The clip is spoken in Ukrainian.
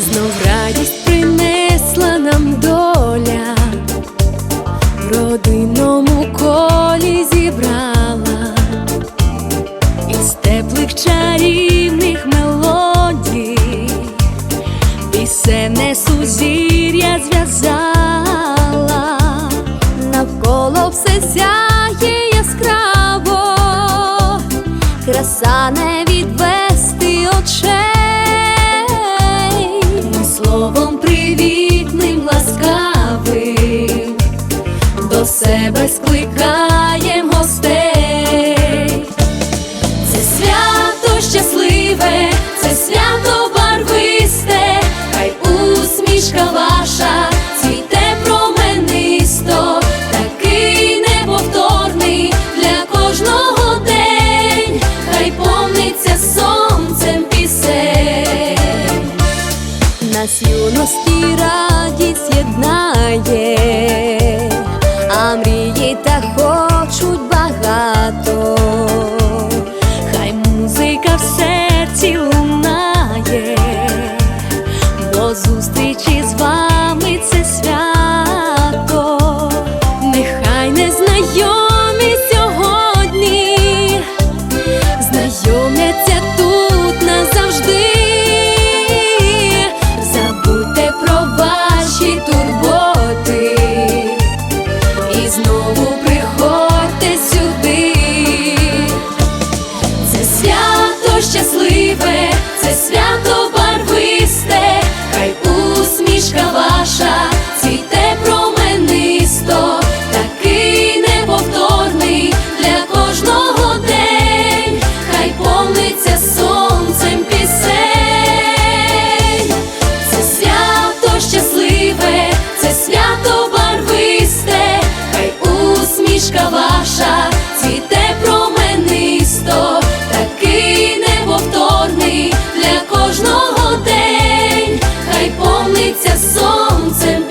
знов радість принесла нам доля, в родинному колі зібрала із теплих чарівних мелодій, пісенне сузір'я зв'язала, навколо все сяє яскраво, краса не тебе скликаєм гостей, це свято щасливе, це свято барвисте, хай усмішка ваша цвіте променисто, такий неповторний для кожного день, хай повниться сонцем пісень, нас юності радість єднає. живе, це свято. світиться сонцем.